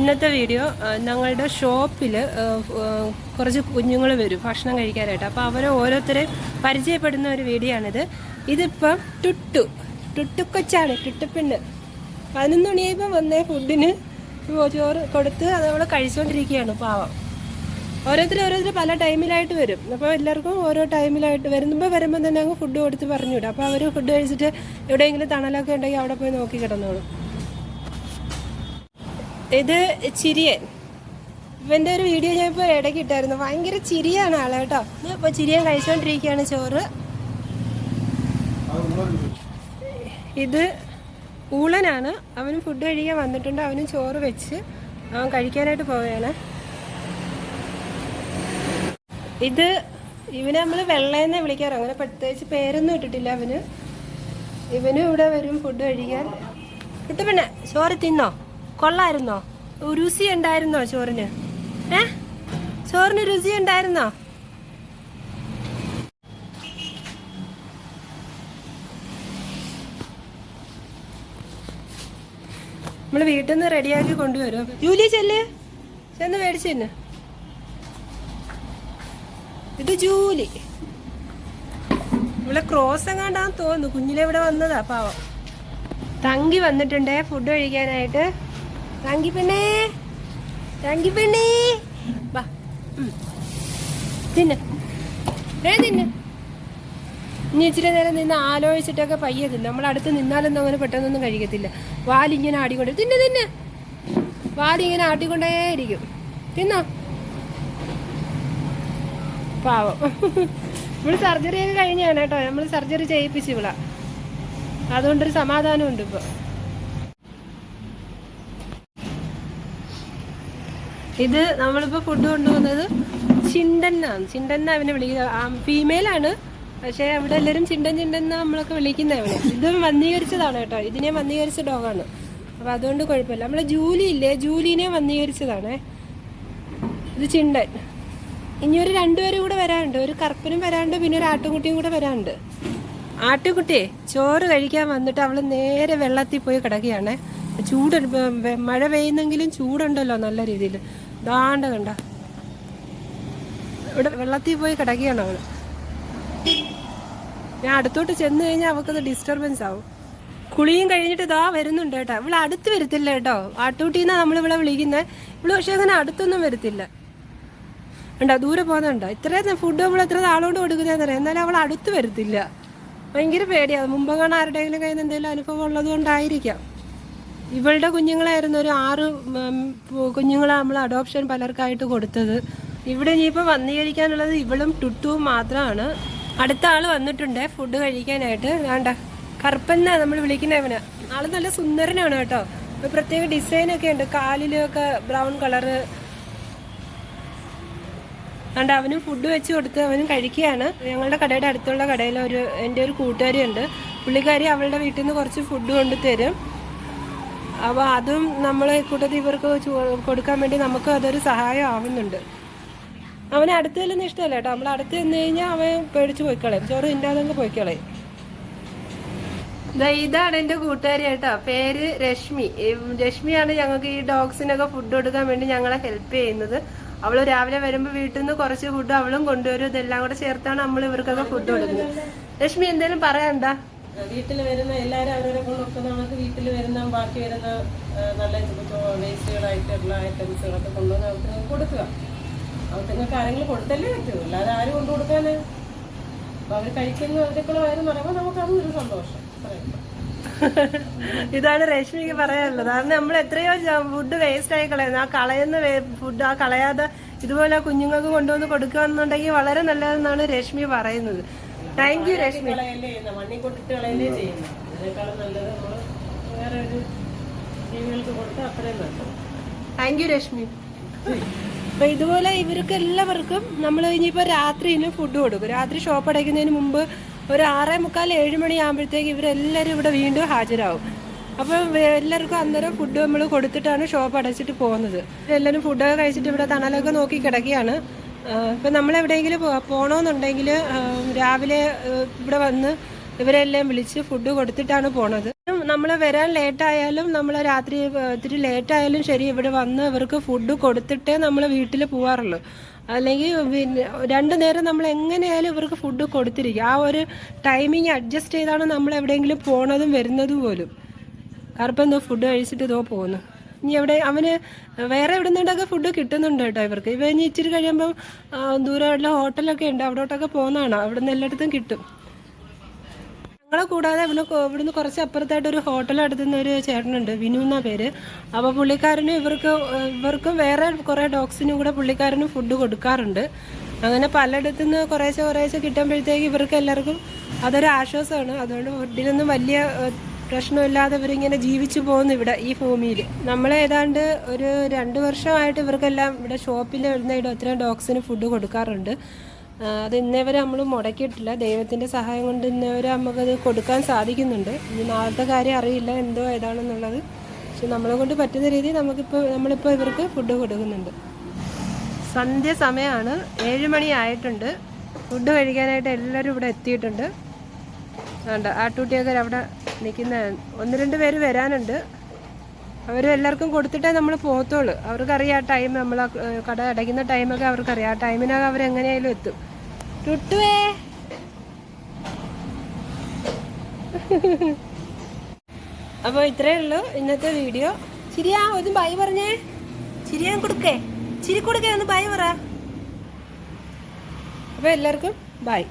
ഇന്നത്തെ വീഡിയോ ഞങ്ങളുടെ ഷോപ്പിൽ കുറച്ച് കുഞ്ഞുങ്ങൾ വരും ഭക്ഷണം കഴിക്കാനായിട്ട്. അപ്പോൾ അവരെ ഓരോരുത്തരെ പരിചയപ്പെടുന്ന ഒരു വീഡിയോ ആണിത്. ഇതിപ്പം ടുട്ടു ടുട്ടുക്കൊച്ചാണ് ടുട്ടുപ്പെണ്ണ് പതിനൊന്ന് മണിയായപ്പോൾ വന്നേ ഫുഡിന് ചോറ് കൊടുത്ത് അത് നമ്മൾ കഴിച്ചുകൊണ്ടിരിക്കുകയാണ് പാവം. ഓരോരുത്തർ ഓരോരുത്തർ പല ടൈമിലായിട്ട് വരും. അപ്പോൾ എല്ലാവർക്കും ഓരോ ടൈമിലായിട്ട് വരുമ്പോൾ വരുമ്പോൾ തന്നെ അങ്ങ് ഫുഡ് കൊടുത്ത് പറഞ്ഞു വിടും അപ്പോൾ അവർ ഫുഡ് കഴിച്ചിട്ട് എവിടെയെങ്കിലും തണലൊക്കെ ഉണ്ടെങ്കിൽ അവിടെ പോയി നോക്കി കിടന്നോളും. ഇത് ചിരിയൻ. ഇവന്റെ ഒരു വീഡിയോ ഞാൻ ഇപ്പോൾ ഇടയ്ക്ക് ഇട്ടായിരുന്നു. ഭയങ്കര ചിരിയാണ് ആളെ കേട്ടോ. ഇപ്പോൾ ചിരിയൻ കഴിച്ചുകൊണ്ടിരിക്കുകയാണ് ചോറ്. ഇത് ഊളനാണ്. അവനും ഫുഡ് കഴിക്കാൻ വന്നിട്ടുണ്ട്. അവനും ചോറ് വെച്ച് അവൻ കഴിക്കാനായിട്ട് പോവുകയാണ്. ഇത് ഇവനെ നമ്മൾ വെള്ളയെന്നേ വിളിക്കാറ്. അങ്ങനെ പ്രത്യേകിച്ച് പേരൊന്നും ഇട്ടിട്ടില്ല അവന്. ഇവനും ഇവിടെ വരും ഫുഡ് കഴിക്കാൻ. കുട്ടപ്പണ്ണ ചോറ് തിന്നോ? കൊള്ളായിരുന്നോ? രുചി ഉണ്ടായിരുന്നോ ചോറിന്? ഏ? ചോറിന് രുചി ഉണ്ടായിരുന്നോ? നമ്മൾ വീട്ടിൽ നിന്ന് റെഡിയാക്കി കൊണ്ടുവരും ജൂലി ചെല്ല്. ചെന്ന് മേടിച്ചു തന്നെ. ഇത് ജൂലി. ഇവിടെ ക്രോസ് എങ്ങാണ്ടാന്ന് തോന്നുന്നു. കുഞ്ഞിലെ ഇവിടെ വന്നതാ പാവം. തങ്കി വന്നിട്ടുണ്ടേ ഫുഡ് കഴിക്കാനായിട്ട്. തങ്കി പെണ്ണേ. തങ്കി പെണ്ണേ. വാ. തിന്ന്. ഏ തിന്ന്. ഇനി ഇച്ചിരി നേരം നിന്ന് ആലോചിച്ചിട്ടൊക്കെ പയ്യെ തിന്നു. നമ്മൾ നിന്നാലൊന്നും അങ്ങനെ പെട്ടെന്നൊന്നും കഴിക്കത്തില്ല. വാലിങ്ങനെ ആടിക്കൊണ്ട് തിന്ന് തിന്ന്. വാലിങ്ങനെ ആട്ടിക്കൊണ്ടേ ഇരിക്കും തിന്നോ? പാവം. നമ്മൾ സർജറി ഒക്കെ കഴിഞ്ഞാണ് കേട്ടോ. നമ്മൾ സർജറി ചെയ്യിപ്പിച്ചു ഇവിടെ അതുകൊണ്ടൊരു സമാധാനമുണ്ട് ഇപ്പൊ. ഇത് നമ്മളിപ്പോൾ ഫുഡ് കൊണ്ടുപോകുന്നത് ചിണ്ടന്നാണ് ചിണ്ടന്ന അവനെ വിളിക്കുന്നത് ഫീമെയിലാണ് പക്ഷെ അവിടെ എല്ലാവരും ചിണ്ടൻ ചിണ്ടൻ എന്നാണ് നമ്മളൊക്കെ വിളിക്കുന്ന അവനെ. ഇത് വന്നീകരിച്ചതാണ് കേട്ടോ. ഇതിനെ വന്നീകരിച്ച ഡോഗാണ് അപ്പൊ അതുകൊണ്ട് കുഴപ്പമില്ല. നമ്മളെ ജൂലി ഇല്ലേ? ജൂലിനെ വന്നീകരിച്ചതാണേ. ഇത് ചിണ്ടൻ ഇനി ഒരു രണ്ടുപേരും കൂടെ വരാനുണ്ട്. ഒരു കറുപ്പനും വരാനുണ്ട് പിന്നെ ഒരു ആട്ടുകുട്ടിയും കൂടെ വരാനുണ്ട്. ആട്ടുകുട്ടിയെ ചോറ് കഴിക്കാൻ വന്നിട്ട് അവൾ നേരെ വെള്ളത്തിൽ പോയി കിടക്കുകയാണേ. ചൂട് മഴ പെയ്യുന്നെങ്കിലും ചൂടുണ്ടല്ലോ നല്ല രീതിയിൽ. ദാണ്ട കണ്ട. ഇവിടെ വെള്ളത്തിൽ പോയി കിടക്കുകയാണ് അവൾ. ഞാൻ അടുത്തോട്ട് ചെന്ന് കഴിഞ്ഞാൽ അവൾക്കത് ഡിസ്റ്റർബൻസ് ആവും. കുളിയും കഴിഞ്ഞിട്ട് ഇതാ വരുന്നുണ്ട് കേട്ടോ. ഇവിടെ അടുത്ത് വരത്തില്ല കേട്ടോ. ആട്ടുകുട്ടീന്നാ നമ്മൾ ഇവിടെ വിളിക്കുന്നത് ഇവൾ പക്ഷെ അങ്ങനെ അടുത്തൊന്നും വരത്തില്ല. ഉണ്ടോ ദൂരെ പോകുന്നുണ്ടോ ഇത്രയും ഫുഡ് നമ്മൾ എത്ര ആളോട് കൊടുക്കുന്നതെന്നറിയാം എന്നാലും അവൾ അടുത്ത് വരത്തില്ല. ഭയങ്കര പേടിയാണ് മുമ്പ് കാണാൻ ആരുടെയെങ്കിലും കയ്യിൽ നിന്ന് എന്തെങ്കിലും അനുഭവം ഉള്ളത് കൊണ്ടായിരിക്കാം ഇവളുടെ കുഞ്ഞുങ്ങളായിരുന്നു ഒരു ആറ് കുഞ്ഞുങ്ങളെ നമ്മൾ അഡോപ്ഷൻ പലർക്കായിട്ട് കൊടുത്തത്. ഇവിടെ ഇനിയിപ്പോൾ വന്നീകരിക്കാനുള്ളത് ഇവളും ടുട്ടുവും മാത്രമാണ് അടുത്ത ആൾ വന്നിട്ടുണ്ട് ഫുഡ് കഴിക്കാനായിട്ട്. വേണ്ട. കറുപ്പന്ന നമ്മൾ വിളിക്കുന്നവന് ആൾ നല്ല സുന്ദരനാണ് കേട്ടോ. ഒരു പ്രത്യേക ഡിസൈനൊക്കെ ഉണ്ട്. കാലിലൊക്കെ ബ്രൗൺ കളറ് അതുകൊണ്ട് അവനും ഫുഡ് വെച്ച് കൊടുത്ത് അവനും കഴിക്കുകയാണ്. ഞങ്ങളുടെ കടയുടെ അടുത്തുള്ള കടയിൽ ഒരു എന്റെ ഒരു കൂട്ടുകാരി ഉണ്ട് പുള്ളിക്കാരി അവളുടെ വീട്ടിൽ നിന്ന് കുറച്ച് ഫുഡ് കൊണ്ട് തരും അപ്പോൾ അതും നമ്മൾ കൂട്ടത്തിൽ ഇവർക്ക് കൊടുക്കാൻ വേണ്ടി നമുക്ക് അതൊരു സഹായം ആവുന്നുണ്ട്. അവനെ അടുത്ത് ചെല്ലുന്ന ഇഷ്ടമല്ല കേട്ടോ. നമ്മൾ അടുത്ത് ചെന്ന് കഴിഞ്ഞാൽ അവൻ പേടിച്ച് പോയിക്കളയും. ചോറ് തിന്നാതെ പോയിക്കളയും. ഇതാണ് എന്റെ കൂട്ടുകാരി കേട്ടോ. പേര് രശ്മി. രശ്മിയാണ് ഞങ്ങൾക്ക് ഈ ഡോഗ്സിനൊക്കെ ഫുഡ് കൊടുക്കാൻ വേണ്ടി ഞങ്ങളെ ഹെൽപ്പ് ചെയ്യുന്നത്. അവൾ രാവിലെ വരുമ്പോ വീട്ടിൽ നിന്ന് കുറച്ച് ഫുഡ് അവളും കൊണ്ടുവരും. ഇതെല്ലാം കൂടെ ചേർത്താണ് നമ്മൾ ഇവർക്കൊക്കെ ഫുഡ് കൊടുക്കുന്നത്. രശ്മി എന്തേലും പറയണ്ട വീട്ടിൽ വരുന്ന എല്ലാവരും അവരവരെ കൊണ്ട് വെക്കുന്ന നമുക്ക് വീട്ടിൽ വരുന്ന ബാക്കി വരുന്ന നല്ല വേസ്റ്റുകളായിട്ടുള്ള ഐറ്റംസുകളൊക്കെ കൊണ്ടുവന്ന് അവർക്ക് നിങ്ങൾക്ക് കൊടുക്കുക. അവർക്ക് നിങ്ങൾക്ക് ആരെങ്കിലും കൊടുത്തല്ലേ പറ്റൂ. അല്ലാതെ ആരും കൊണ്ടു കൊടുക്കാന്? അവർ കഴിക്കുന്ന അവരെക്കുള്ള വയറ് പറയുമ്പോൾ നമുക്ക് അതും ഒരു സന്തോഷം. ഇതാണ് രശ്മിക്ക് പറയാനുള്ളത്. കാരണം നമ്മൾ എത്രയോ ഫുഡ് വേസ്റ്റ് ആയി കളയുന്നത് ആ കളയുന്ന ഫുഡ് ആ കളയാതെ ഇതുപോലെ കുഞ്ഞുങ്ങൾക്ക് കൊണ്ടുവന്ന് കൊടുക്കുക എന്നുണ്ടെങ്കിൽ വളരെ നല്ലതെന്നാണ് രശ്മി പറയുന്നത്. താങ്ക് യു രശ്മി കളയല്ലേ ചെയ്യുന്ന? മണ്ണി കൊണ്ടിട്ട് കളയല്ലേ ചെയ്യുന്നത് അതിനേക്കാളും നല്ലത് നമ്മൾ വേറെ ഒരു ജീവികൾക്ക് കൊടുത്താൽ അത്രയും നല്ലത്. താങ്ക് യു രശ്മി അപ്പൊ ഇതുപോലെ ഇവർക്ക് എല്ലാവർക്കും നമ്മൾ ഇനിയിപ്പോ രാത്രി ഇനി ഫുഡ് കൊടുക്കും. രാത്രി ഷോപ്പ് അടയ്ക്കുന്നതിന് മുമ്പ് ഒരു ആറേ മുക്കാൽ ഏഴ് മണി ആകുമ്പോഴത്തേക്ക് ഇവരെല്ലാവരും ഇവിടെ വീണ്ടും ഹാജരാകും അപ്പം എല്ലാവർക്കും അന്നേരം ഫുഡ് നമ്മൾ കൊടുത്തിട്ടാണ് ഷോപ്പ് അടച്ചിട്ട് പോകുന്നത്. എല്ലാവരും ഫുഡൊക്കെ കഴിച്ചിട്ട് ഇവിടെ തണലൊക്കെ നോക്കി കിടക്കുകയാണ്. ഇപ്പം പോ- പോകണമെന്നുണ്ടെങ്കിൽ രാവിലെ ഇവിടെ വന്ന് ഇവരെല്ലാം വിളിച്ച് ഫുഡ് കൊടുത്തിട്ടാണ് പോണത്. നമ്മൾ വരാൻ ലേറ്റായാലും നമ്മൾ രാത്രി ഇത്തിരി ലേറ്റ് ആയാലും ശരി ഇവിടെ വന്ന് ഇവർക്ക് ഫുഡ് കൊടുത്തിട്ടേ നമ്മൾ വീട്ടിൽ പോവാറുള്ളൂ. അല്ലെങ്കിൽ പിന്നെ രണ്ടു നേരം നമ്മൾ എങ്ങനെയായാലും ഇവർക്ക് ഫുഡ് കൊടുത്തിരിക്കും. ആ ഒരു ടൈമിങ് അഡ്ജസ്റ്റ് ചെയ്താണ് നമ്മൾ എവിടെയെങ്കിലും പോണതും വരുന്നതും പോലും. കാരണം എന്തോ ഫുഡ് കഴിച്ചിട്ട് ഇതോ പോകുന്നു ഇനി എവിടെ അവന് വേറെ എവിടെ നിന്നൊക്കെ ഫുഡ് കിട്ടുന്നുണ്ട് കേട്ടോ ഇവർക്ക്. ഇവ ഇനി ഇച്ചിരി കഴിയുമ്പോൾ ദൂരമായിട്ടുള്ള ഹോട്ടലൊക്കെ ഉണ്ട്. അവിടോട്ടൊക്കെ പോകുന്നതാണ്. അവിടെ നിന്ന് എല്ലായിടത്തും കിട്ടും. ഞങ്ങളെ കൂടാതെ ഇവിടെ ഇവിടുന്ന് കുറച്ച് അപ്പുറത്തായിട്ട് ഒരു ഹോട്ടൽ നടത്തുന്ന ഒരു ചേട്ടനുണ്ട്. വിനു എന്ന പേര്. അപ്പോൾ പുള്ളിക്കാരനും ഇവർക്ക് ഇവർക്കും വേറെ കുറേ ഡോഗ്സിനും കൂടെ പുള്ളിക്കാരനും ഫുഡ് കൊടുക്കാറുണ്ട്. അങ്ങനെ പലയിടത്തു നിന്ന് കുറേശ്ശെ കുറേശ്ശെ കിട്ടുമ്പോഴത്തേക്ക് ഇവർക്ക് എല്ലാവർക്കും അതൊരു ആശ്വാസമാണ്. അതുകൊണ്ട് ഫുഡിനൊന്നും വലിയ പ്രശ്നമില്ലാതെ ഇവരിങ്ങനെ ജീവിച്ചു പോകുന്നു ഇവിടെ ഈ ഭൂമിയിൽ. നമ്മൾ ഏതാണ്ട് ഒരു രണ്ട് വർഷമായിട്ട് ഇവർക്കെല്ലാം ഇവിടെ ഷോപ്പിൽ വരുന്ന ഇത്രയും ഡോഗ്സിന് ഫുഡ് കൊടുക്കാറുണ്ട്. അത് ഇന്നേവരെ നമ്മൾ മുടക്കിയിട്ടില്ല. ദൈവത്തിന്റെ സഹായം കൊണ്ട് ഇന്നേവരെ നമുക്കത് കൊടുക്കാൻ സാധിക്കുന്നുണ്ട്. ഇനി നാളത്തെ കാര്യം അറിയില്ല എന്തോ ഏതാണെന്നുള്ളത്. പക്ഷെ നമ്മളെ കൊണ്ട് പറ്റുന്ന രീതിയിൽ നമുക്കിപ്പോൾ നമ്മളിപ്പോൾ ഇവർക്ക് ഫുഡ് കൊടുക്കുന്നുണ്ട്. സന്ധ്യ സമയമാണ്. ഏഴ് മണി ആയിട്ടുണ്ട്. ഫുഡ് കഴിക്കാനായിട്ട് എല്ലാവരും ഇവിടെ എത്തിയിട്ടുണ്ട്. വേണ്ട ആട്ടൂട്ടിയൊക്കെ അവിടെ നിൽക്കുന്ന ഒന്ന് രണ്ട് പേര് വരാനുണ്ട്. അവർ എല്ലാവർക്കും കൊടുത്തിട്ടേ നമ്മൾ പോകത്തുള്ളൂ. അവർക്കറിയാം ആ ടൈം നമ്മൾ കട അടയ്ക്കുന്ന ടൈമൊക്കെ അവർക്കറിയാം ആ ടൈമിനകം അവരെങ്ങനെയായാലും എത്തും. ടുട്ടുവേ. അപ്പോൾ ഇത്രയേ ഉള്ളൂ ഇന്നത്തെ വീഡിയോ. ചിരിയാ ഒന്ന് ബൈ പറഞ്ഞേ. ചിരിയാൻ കൊടുക്കേ. ചിരി കൊടുക്കേ ഒന്ന് ബൈ പറ. അപ്പോൾ എല്ലാവർക്കും ബൈ.